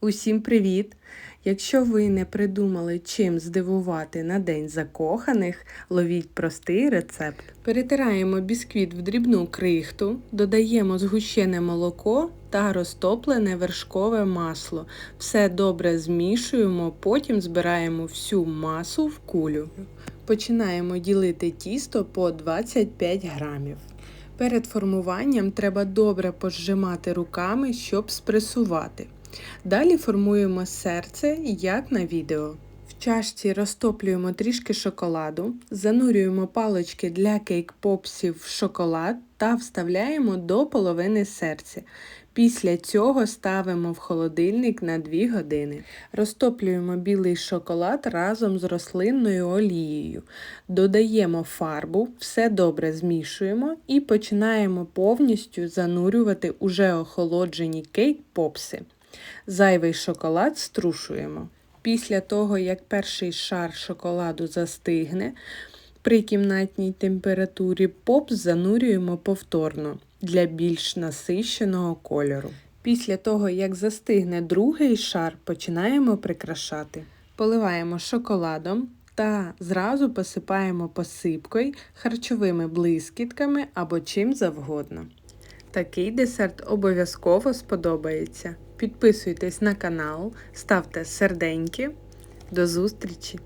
Усім привіт! Якщо ви не придумали, чим здивувати на День закоханих, ловіть простий рецепт. Перетираємо бісквіт в дрібну крихту, додаємо згущене молоко та розтоплене вершкове масло. Все добре змішуємо, потім збираємо всю масу в кулю. Починаємо ділити тісто по 25 грамів. Перед формуванням треба добре пожимати руками, щоб спресувати. Далі формуємо серце, як на відео. В чашці розтоплюємо трішки шоколаду, занурюємо палички для кейк-попсів в шоколад та вставляємо до половини серця. Після цього ставимо в холодильник на 2 години. Розтоплюємо білий шоколад разом з рослинною олією. Додаємо фарбу, все добре змішуємо і починаємо повністю занурювати уже охолоджені кейк-попси. Зайвий шоколад струшуємо. Після того, як перший шар шоколаду застигне, при кімнатній температурі попс занурюємо повторно для більш насищеного кольору. Після того, як застигне другий шар, починаємо прикрашати. Поливаємо шоколадом та зразу посипаємо посипкою, харчовими блискітками або чим завгодно. Такий десерт обов'язково сподобається. Підписуйтесь на канал, ставте серденьки. До зустрічі!